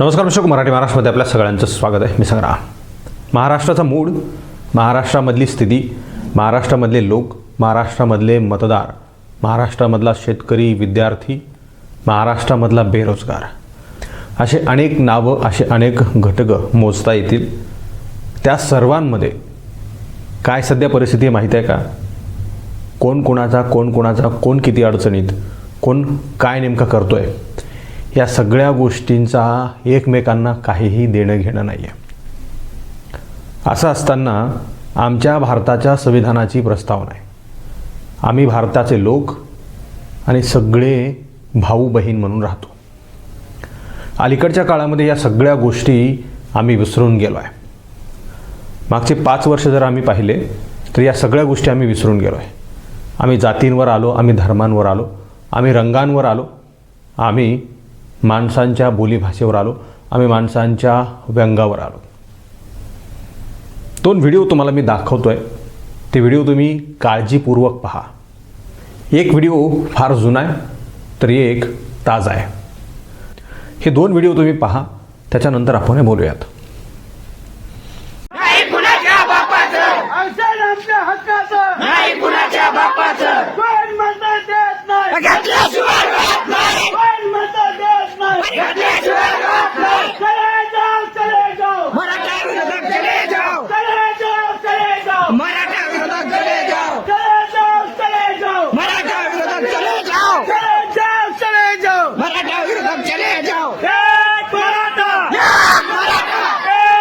नमस्कार दर्शक मराठी महाराष्ट्रामध्ये आपल्या सगळ्यांचं स्वागत आहे. मी संग्राम. महाराष्ट्राचा मूड महाराष्ट्रामधली स्थिती महाराष्ट्रामधले लोक महाराष्ट्रामधले मतदार महाराष्ट्रामधला शेतकरी विद्यार्थी महाराष्ट्रामधला बेरोजगार. असे अनेक नावं असे अनेक घटकं मोजता येतील. त्या सर्वांमध्ये काय सध्या परिस्थिती माहीत आहे का? कोण कोणाचा कोण कोणाचा कोण किती अडचणीत कोण काय नेमका करतो आहे या सगळ्या गोष्टींचा एकमेकांना काहीही देणं घेणं नाही आहे असं असताना आमच्या भारताच्या संविधानाची प्रस्तावना आहे. आम्ही भारताचे लोक आणि सगळे भाऊ बहीण म्हणून राहतो. अलीकडच्या काळामध्ये या सगळ्या गोष्टी आम्ही विसरून गेलो आहे. मागचे पाच वर्ष जर आम्ही पाहिले तर या सगळ्या गोष्टी आम्ही विसरून गेलो आहे. आम्ही जातींवर आलो आम्ही धर्मांवर आलो आम्ही रंगांवर आलो आम्ही माणसांच्या बोलीभाषेवर आलो. आम्ही माणसांच्या व्यंगावर आलो. दोन व्हिडिओ तुम्हाला मी दाखवतोय. ते व्हिडिओ तुम्ही काळजीपूर्वक पहा. एक व्हिडिओ फार जुना आहे तर एक ताजा आहे. हे दोन व्हिडिओ तुम्ही पहा त्याच्यानंतर आपण हे बोलूयात नाही कुणाच्या बापाचं असेल आमच्या हक्काचं नाही कुणाच्या बापाचं कोण मतं देत नाही घेतल्याशिवाय राहत नाही कोण मतं देत नाही घेतल्याशिवाय राहत नाही चले जाओ चले जाओ मराठा विरोधात चले जाओ चले जाओ चले जाओ मराठा विरोधात चले जाओ चले जाओ चले जाओ मराठा विरोधात चले जाओ चले जाओ चले जाओ मराठा विरोधात चले जाओ एक मराठा या मराठा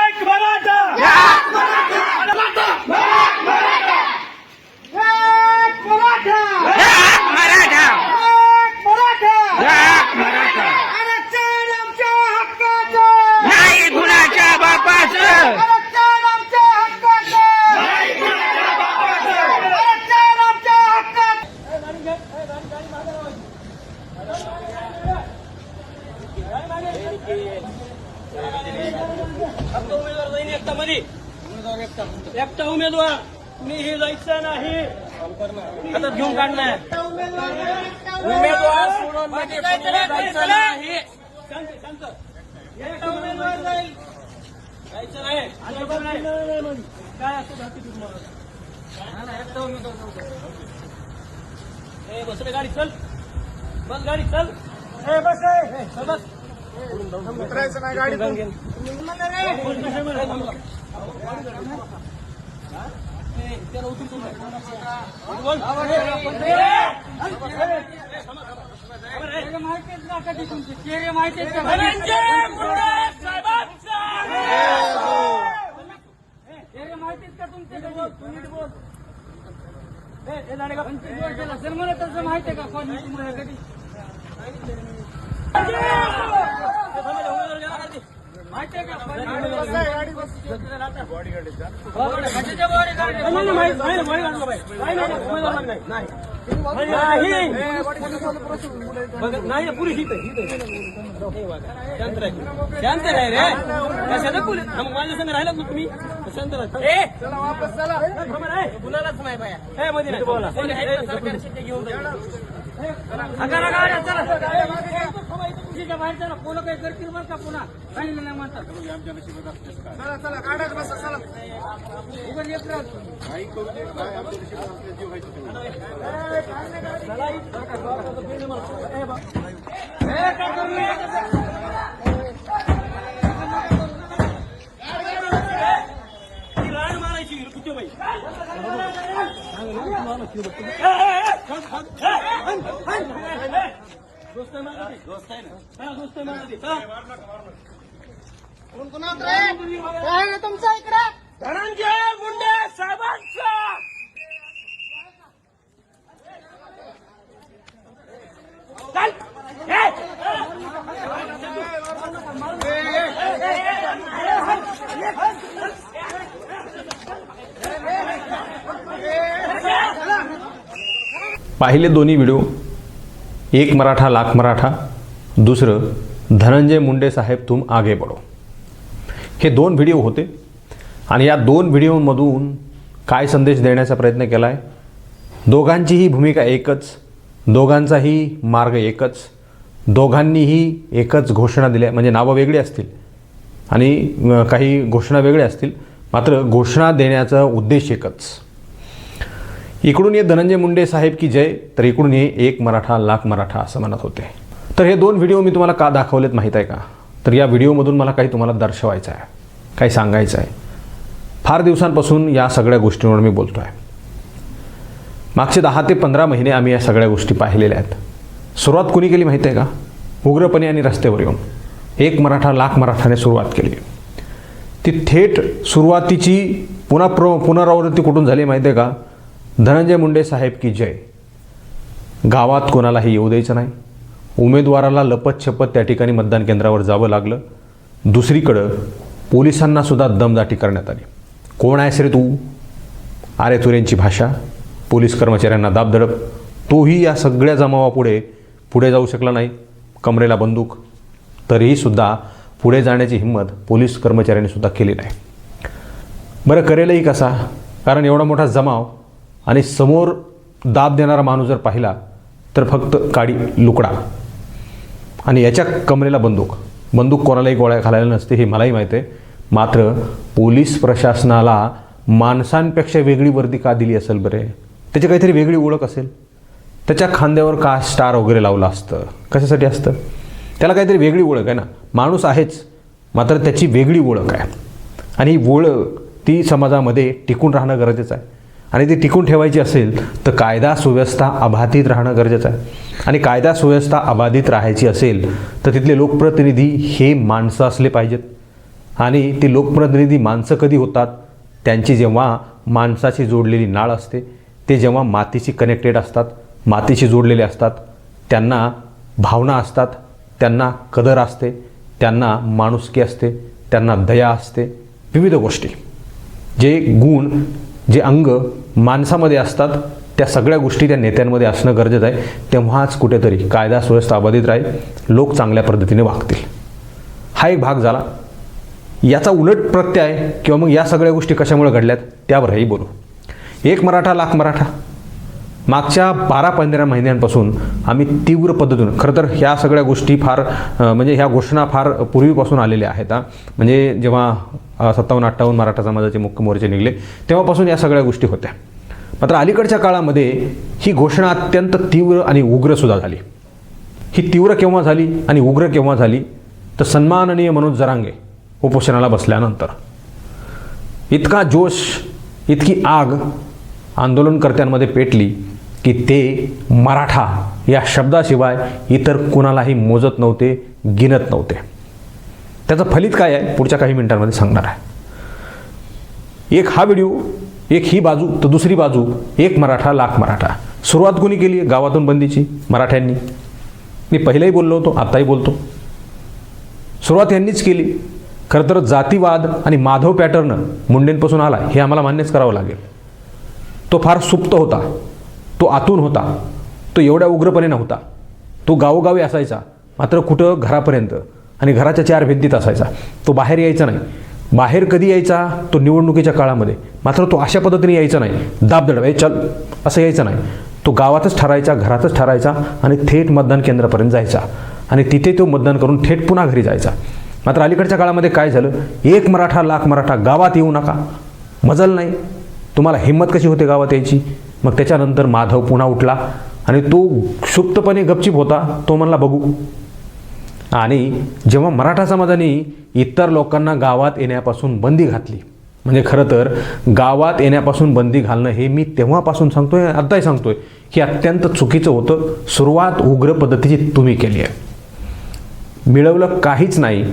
एक मराठा या मराठा एक मराठा या मराठा एक मराठा या मराठा आरक्षण आमच्या हक्काचं नाही कुणाच्या बापाचं आरक्षण आमच्या हक्काचं आरक्षण आमच्या हक्काचं एकटा उमेदवार मी हे जायचं नाही हातात घेऊन काढणार उमेदवार सोडून मध्ये कोणी जायचं नाही. शांत शांत. एकटा उमेदवार जाईल जायचं नाही. अजिबात नाही. काय असं जाती तुम्हाला? हा बस रे गाडी चल. बस गाडी चल. बस बस. उतरायचं नाही गाडी त्याला उतरून बोल माहितीच ना कधी तुमचे चेहरे माहिती आहेत चेहरे का तुमचे बोल पंचवीस वर्षाला तसं माहिती आहे का? कोण तुम्हाला कधी नाही पुरी हित शांत राह शांत राह रे कशाला पुरी माझ्या संग राहिला ना तुम्ही शांत राह ए कुणालाच नाही बाया मध्ये बोला सरकारी घेऊन तुझ्या बाहेर चला. पोलं काही करतील बरं का पुन्हा? नाही म्हणतात. मारायची कुठे बाई? दोस्त आहे दोस्त दोस्त इकडे? धनंजय मुंडे साहेबांचा चल ए! पाहिले दोन्ही व्हिडिओ. एक मराठा लाख मराठा. दुसरं धनंजय मुंडे साहेब तुम आगे बढो. हे दोन व्हिडिओ होते. आणि या दोन व्हिडिओमधून काय संदेश देण्याचा प्रयत्न केला आहे दोघांचीही भूमिका एकच. दोघांचाही मार्ग एकच. दोघांनीही एकच घोषणा दिल्या. म्हणजे नावं वेगळी असतील. आणि काही घोषणा वेगळ्या असतील. मात्र घोषणा देण्याचा उद्देश एकच. इकडून हे धनंजय मुंडे साहेब की जय तर इकडून हे एक मराठा लाख मराठा असं म्हणत होते. तर हे दोन व्हिडिओ मी तुम्हाला का दाखवलेत माहीत आहे का? तर या व्हिडिओमधून मला काही तुम्हाला दर्शवायचं आहे काही सांगायचं आहे. फार दिवसांपासून या सगळ्या गोष्टींवर मी बोलतो आहे मागचे दहा ते पंधरा महिने आम्ही या सगळ्या गोष्टी पाहिलेल्या आहेत. सुरुवात कुणी केली माहिती आहे का? उग्रपणे आणि रस्त्यावर येऊन. एक मराठा लाख मराठाने सुरुवात केली. ती थेट सुरुवातीची पुन्हा प्र पुनरावृत्ती कुठून झाली माहिती आहे का? धनंजय मुंडे साहेब की जय. गावात कोणालाही येऊ द्यायचं नाही. उमेदवाराला लपत छपत त्या ठिकाणी मतदान केंद्रावर जावं लागलं. दुसरीकडं पोलिसांना सुद्धा दमदाटी करण्यात आली. कोण आहेस रे तू? आरे तुरेंची भाषा. पोलीस कर्मचाऱ्यांना दाबदडप तोही या सगळ्या जमावापुढे पुढे जाऊ शकला नाही. कमरेला बंदूक. तरीही सुद्धा पुढे जाण्याची हिंमत पोलीस कर्मचाऱ्यांनी सुद्धा केली नाही. बरं करेलही कसा? कारण एवढा मोठा जमाव आणि समोर दाब देणारा माणूस जर पाहिला तर फक्त काडी लुकडा. आणि याच्या कमरेला बंदूक. बंदूक कोणालाही गोळ्या घालायला नसते हे मलाही माहीत आहे. मात्र पोलीस प्रशासनाला माणसांपेक्षा वेगळी वर्दी का दिली असेल बरे? त्याची काहीतरी वेगळी ओळख असेल? त्याच्या खांद्यावर का स्टार वगैरे लावलं असतं? कशासाठी असतं? त्याला काहीतरी वेगळी ओळख आहे ना? माणूस आहेच मात्र त्याची वेगळी ओळख आहे. आणि ही ओळख ती समाजामध्ये टिकून राहणं गरजेचं आहे. आणि ती टिकून ठेवायची असेल तर कायदा सुव्यवस्था अबाधित राहणं गरजेचं आहे. आणि कायदा सुव्यवस्था अबाधित राहायची असेल तर तिथले लोकप्रतिनिधी हे माणसं असले पाहिजेत. आणि ती लोकप्रतिनिधी माणसं कधी होतात? त्यांची जेव्हा माणसाशी जोडलेली नाळ असते ते जेव्हा मातीशी कनेक्टेड असतात मातीशी जोडलेले असतात त्यांना भावना असतात त्यांना कदर असते त्यांना माणुसकी असते त्यांना दया असते विविध गोष्टी. जे गुण जे अंग माणसामध्ये असतात त्या सगळ्या गोष्टी त्या नेत्यांमध्ये असणं गरजेचं आहे. तेव्हाच कुठेतरी कायदा सुव्यवस्था अबाधित राहील लोक चांगल्या पद्धतीने वागतील. हा एक भाग झाला. याचा उलट प्रत्यय किंवा मग या सगळ्या गोष्टी कशामुळे घडल्यात त्यावरही बोलू. एक मराठा लाख मराठा. मागच्या बारा पंधरा महिन्यांपासून आम्ही तीव्र पद्धतीनं खरं तर ह्या सगळ्या गोष्टी फार म्हणजे ह्या घोषणा फार पूर्वीपासून आलेल्या आहेत म्हणजे जेव्हा सत्तावन्न अठ्ठावन्न मराठा समाजाचे मुख्य मोर्चे निघले तेव्हापासून या सगळ्या गोष्टी होत्या. मात्र अलीकडच्या काळामध्ये ही घोषणा अत्यंत तीव्र आणि उग्रसुद्धा झाली. ही तीव्र केव्हा झाली आणि उग्र केव्हा झाली तर सन्माननीय मनोज जरांगे उपोषणाला बसल्यानंतर. इतका जोश इतकी आग आंदोलनकर्त्यांमध्ये पेटली की ते मराठा या शब्दाशिवाय इतर कुणालाही मोजत नव्हते गिनत नव्हते. त्याचं फलित काय आहे? पुढच्या काही मिनिटांमध्ये सांगणार आहे. एक हा व्हिडिओ एक ही बाजू तर दुसरी बाजू एक मराठा लाख मराठा. सुरुवात कोणी केली गावातून बंदीची मराठ्यांनी. मी पहिलंही बोललो होतो आत्ताही बोलतो. सुरुवात यांनीच केली. खरं तर जातीवाद आणि माधव पॅटर्न मुंडेंपासून आला हे आम्हाला मान्यच करावं लागेल. तो फार सुप्त होता. तो आतून होता. तो एवढ्या उग्रपणे नव्हता. तो गावोगावी असायचा. मात्र कुठं? घरापर्यंत. आणि घराच्या चार भिंतीत असायचा. तो बाहेर यायचा नाही. बाहेर कधी यायचा? तो निवडणुकीच्या काळामध्ये. मात्र तो अशा पद्धतीने यायचा नाही. दाबदड ए चल. असं यायचं नाही. तो गावातच ठरायचा घरातच ठरायचा आणि थेट मतदान केंद्रापर्यंत जायचा. आणि तिथे तो मतदान करून थेट पुन्हा घरी जायचा. मात्र अलीकडच्या काळामध्ये काय झालं? एक मराठा लाख मराठा गावात येऊ नका. मजल नाही. तुम्हाला हिंमत कशी होते गावात यायची? मग त्याच्यानंतर माधव पुन्हा उठला आणि तो सुप्तपणे गपचिप होता. तो म्हणला बघू. आणि जेव्हा मराठा समाजाने इतर लोकांना गावात येण्यापासून बंदी घातली म्हणजे खरं तर गावात येण्यापासून बंदी घालणं हे मी तेव्हापासून सांगतोय आत्ताही सांगतोय की अत्यंत चुकीचं होतं. सुरुवात उग्र पद्धतीची तुम्ही केली आहे. मिळवलं काहीच नाही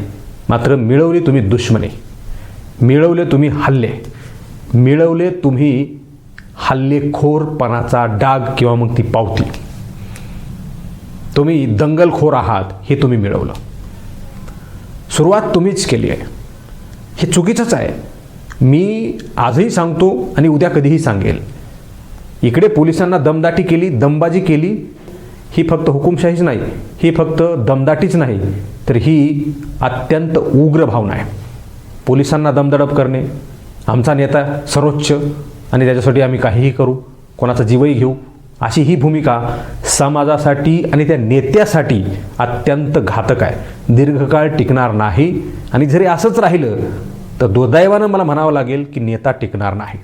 मात्र मिळवली तुम्ही दुश्मनी. मिळवले तुम्ही हल्ले. मिळवले तुम्ही हल्लेखोरपणाचा डाग किंवा मग ती पावती. तुम्ही दंगलखोर आहात हे तुम्ही मिळवलं. सुरुवात तुम्हीच केली आहे. हे चुकीचंच आहे. मी आजही सांगतो आणि उद्या कधीही सांगेल. इकडे पोलिसांना दमदाटी केली दमबाजी केली ही फक्त हुकुमशाहीच नाही ही फक्त दमदाटीच नाही तर ही अत्यंत उग्र भावना आहे. पोलिसांना दमदडप करणे आमचा नेता सर्वोच्च आणि त्याच्यासाठी आम्ही काहीही करू कोणाचा जीवही घेऊ. अशी ही भूमिका समाजासाठी आणि त्या नेत्यासाठी अत्यंत घातक आहे. दीर्घकाळ टिकणार नाही. आणि जरी असंच राहिलं तर दुर्दैवानं मला म्हणावं लागेल की नेता टिकणार नाही.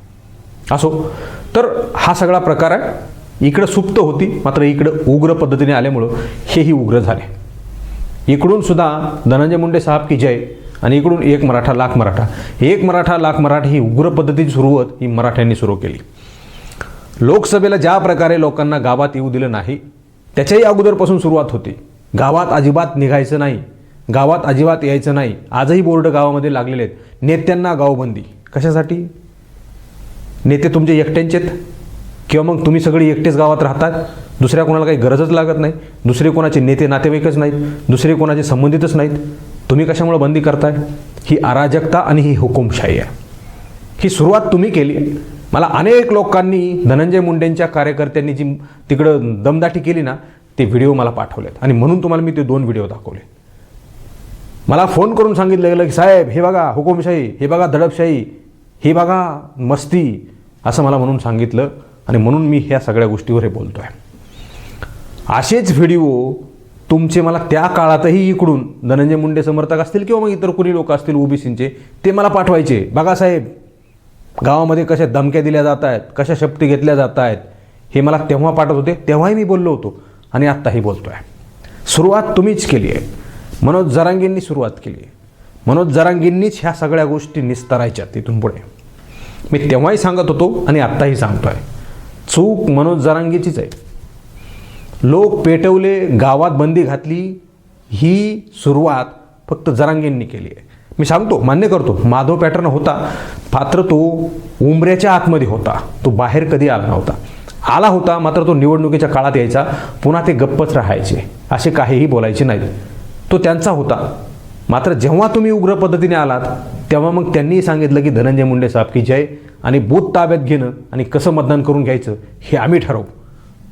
असो. तर हा सगळा प्रकार आहे. इकडं सुप्त होती मात्र इकडं उग्र पद्धतीने आल्यामुळं हेही उग्र झाले. इकडून सुद्धा धनंजय मुंडे साहेब की जय आणि इकडून एक मराठा लाख मराठा. एक मराठा लाख मराठा ही उग्र पद्धतीची सुरुवात ही मराठ्यांनी सुरू केली. लोकसभेला ज्या प्रकारे लोकांना गावात येऊ दिलं नाही त्याच्याही अगोदरपासून सुरुवात होती. गावात अजिबात निघायचं नाही. गावात अजिबात यायचं नाही. आजही बोर्ड गावामध्ये लागलेले आहेत. नेत्यांना गावबंदी. कशासाठी? नेते तुमचे एकट्यांचे आहेत? किंवा मग तुम्ही सगळे एकटेच गावात राहतात? दुसऱ्या कोणाला काही गरजच लागत नाही. दुसरे कोणाचे नेते नातेवाईकच नाहीत. दुसरे कोणाचे संबंधितच नाहीत. तुम्ही कशामुळे बंदी करताय? ही अराजकता आणि ही हुकुमशाही आहे. ही सुरुवात तुम्ही केली आहे. मला अनेक लोकांनी धनंजय मुंडेंच्या कार्यकर्त्यांनी जी तिकडं दमदाटी केली ना ते व्हिडिओ मला पाठवलेत. आणि म्हणून तुम्हाला मी ते दोन व्हिडिओ दाखवले. मला फोन करून सांगितलं गेलं की साहेब हे बघा हुकुमशाही हे बघा दडपशाही हे बघा मस्ती असं मला म्हणून सांगितलं. आणि म्हणून मी ह्या सगळ्या गोष्टीवर हे बोलतो आहे असेच व्हिडिओ तुमचे मला त्या काळातही इकडून धनंजय मुंडे समर्थक असतील किंवा मग इतर कुणी लोक असतील ओबीसींचे ते मला पाठवायचे. बघा साहेब गावामध्ये कशा धमक्या दिल्या जात आहेत कशा शपथी घेतल्या जात आहेत हे मला तेव्हा पाठवत होते तेव्हाही मी बोललो होतो आणि आत्ताही बोलतो आहे सुरुवात तुम्हीच केली आहे. मनोज जरांगींनी सुरुवात केली आहे. मनोज जरांगींनीच ह्या सगळ्या गोष्टी निस्तारायच्या तिथून पुढे. मी तेव्हाही सांगत होतो आणि आत्ताही सांगतो आहे चूक मनोज जरांगीचीच आहे. लोक पेटवले गावात बंदी घातली ही सुरुवात फक्त जरांगेंनी केली आहे. मी सांगतो मान्य करतो माधव पॅटर्न होता मात्र तो उंबऱ्याच्या आतमध्ये होता तो बाहेर कधी आला नव्हता. आला होता मात्र तो निवडणुकीच्या काळात यायचा पुन्हा ते गप्पच राहायचे असे काहीही बोलायचे नाहीत तो त्यांचा होता. मात्र जेव्हा तुम्ही उग्र पद्धतीने आलात तेव्हा मग त्यांनी सांगितलं की धनंजय मुंडे साहेब की जय आणि बूथ ताब्यात घेणं आणि कसं मतदान करून घ्यायचं हे आम्ही ठरवू.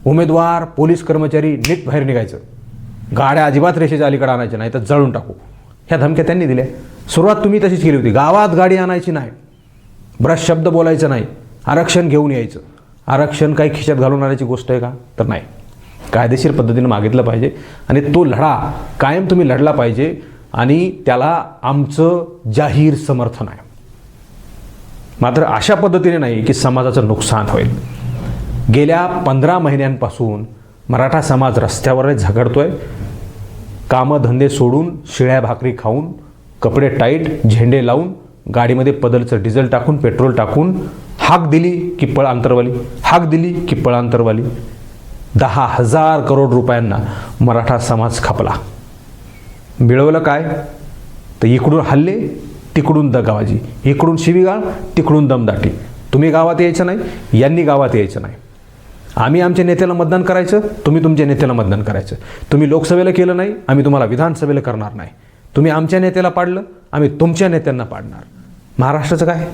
उमेदवार पोलीस कर्मचारी नीट बाहेर निघायचं. गाड्या अजिबात रेषेच्या अलीकडे आणायच्या नाही तर जळून टाकू. ह्या धमक्या त्यांनी दिल्या. सुरुवात तुम्ही तशीच केली होती. गावात गाडी आणायची नाही. ब्रश शब्द बोलायचं नाही. आरक्षण घेऊन यायचं. आरक्षण काही खिशात घालून आणायची गोष्ट आहे का? तर नाही. कायदेशीर पद्धतीनं मागितलं पाहिजे आणि तो लढा कायम तुम्ही लढला पाहिजे आणि त्याला आमचं जाहीर समर्थन आहे. मात्र अशा पद्धतीने नाही की समाजाचं नुकसान होईल. गेल्या पंधरा महिन्यांपासून मराठा समाज रस्त्यावरच झगडतोय. कामं धंदे सोडून शिळ्या भाकरी खाऊन कपडे टाईट झेंडे लावून गाडीमध्ये पदलचं डिझेल टाकून पेट्रोल टाकून हाक दिली की पळ अंतरवाली हाक दिली की पळ अंतरवाली दहा हजार करोड रुपयांना मराठा समाज खपला. मिळवलं काय? तर इकडून हल्ले तिकडून दगावाजी इकडून शिवीगाळ तिकडून दमदाटी. तुम्ही गावात यायचं नाही यांनी गावात यायचं नाही. आम्ही आमच्या नेत्याला मतदान करायचं तुम्ही तुमच्या नेत्याला मतदान करायचं. तुम्ही लोकसभेला केलं नाही आम्ही तुम्हाला विधानसभेला करणार नाही. तुम्ही आमच्या नेत्याला पाडलं आम्ही तुमच्या नेत्यांना पाडणार. महाराष्ट्राचं काय?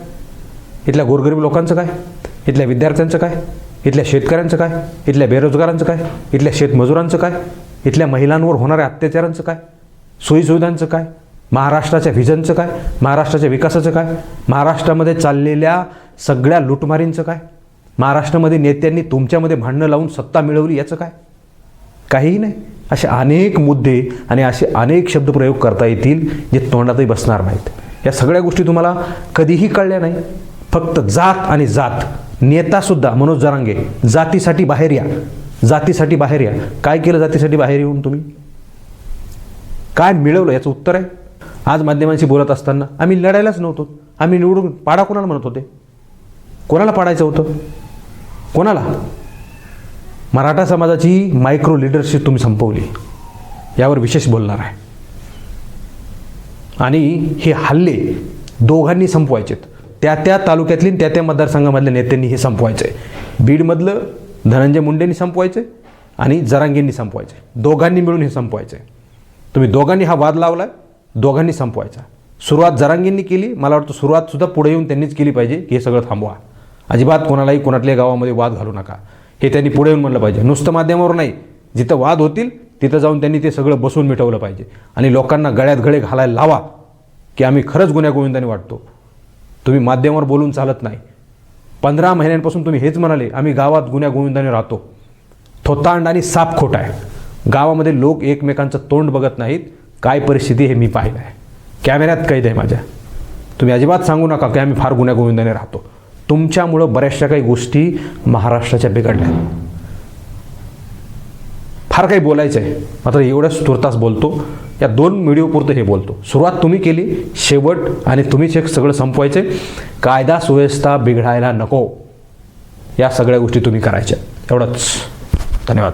इथल्या गोरगरीब लोकांचं काय? इथल्या विद्यार्थ्यांचं काय? इथल्या शेतकऱ्यांचं काय? इथल्या बेरोजगारांचं काय? इथल्या शेतमजुरांचं काय? इथल्या महिलांवर होणाऱ्या अत्याचारांचं काय? सोयीसुविधांचं काय? महाराष्ट्राच्या व्हिजनचं काय? महाराष्ट्राच्या विकासाचं काय? महाराष्ट्रामध्ये चाललेल्या सगळ्या लुटमारींचं काय? महाराष्ट्रामध्ये नेत्यांनी तुमच्यामध्ये भांडणं लावून सत्ता मिळवली याचं काय? काहीही नाही. असे अनेक मुद्दे आणि असे अनेक शब्दप्रयोग करता येतील जे तोंडातही बसणार नाहीत. या सगळ्या गोष्टी तुम्हाला कधीही कळल्या नाही. फक्त जात आणि जात. नेतासुद्धा मनोज जरांगे जातीसाठी बाहेर या. जातीसाठी बाहेर या. काय केलं जातीसाठी बाहेर येऊन तुम्ही? काय मिळवलं? याचं उत्तर आहे. आज माध्यमांशी बोलत असताना आम्ही लढायलाच नव्हतो. आम्ही निवडून पाडा कोणाला म्हणत होते? कोणाला पाडायचं होतं? कोणाला? मराठा समाजाची मायक्रो लिडरशिप तुम्ही संपवली. यावर विशेष बोलणार आहे. आणि हे हल्ले दोघांनी संपवायचेत. त्या त्या तालुक्यातली त्या त्या मतदारसंघामधल्या नेत्यांनी हे संपवायचं आहे बीडमधलं धनंजय मुंडेंनी संपवायचं आणि जरांगेंनी संपवायचं दोघांनी मिळून हे संपवायचं आहे तुम्ही दोघांनी हा वाद लावला दोघांनी संपवायचा. सुरुवात जरांगींनी केली मला वाटतं सुरुवातसुद्धा पुढे येऊन त्यांनीच केली पाहिजे की हे सगळं थांबवा. अजिबात कोणालाही कोणातल्या गावामध्ये वाद घालू नका. हे त्यांनी पुढे येऊन म्हणलं पाहिजे. नुसतं माध्यमावर नाही. जिथं वाद होतील तिथं जाऊन त्यांनी ते सगळं बसवून मिटवलं पाहिजे. आणि लोकांना गळ्यात गळे घालायला लावा की आम्ही खरंच गुन्ह्यागोविंदाने वाटतो. तुम्ही माध्यमावर बोलून चालत नाही. पंधरा महिन्यांपासून तुम्ही हेच म्हणाले आम्ही गावात गुन्ह्यागोविंदाने राहतो. थोतांड आणि साप खोट आहे. गावामध्ये लोक एकमेकांचं तोंड बघत नाहीत. काय परिस्थिती हे मी पाहिलं आहे कॅमेऱ्यात कैद आहे माझ्या. तुम्ही अजिबात सांगू नका की आम्ही फार गुन्ह्यागोविंदाने राहतो. तुमच्यामुळं बऱ्याचशा काही गोष्टी महाराष्ट्राच्या बिघडल्या. फार काही बोलायचं आहे. मात्र एवढ्याच तुर्तास बोलतो. या दोन व्हिडिओपुरतं हे बोलतो. सुरुवात तुम्ही केली शेवट आणि तुम्हीच हे सगळं संपवायचे कायदा सुव्यवस्था बिघडायला नको. या सगळ्या गोष्टी तुम्ही करायच्या. एवढंच. धन्यवाद.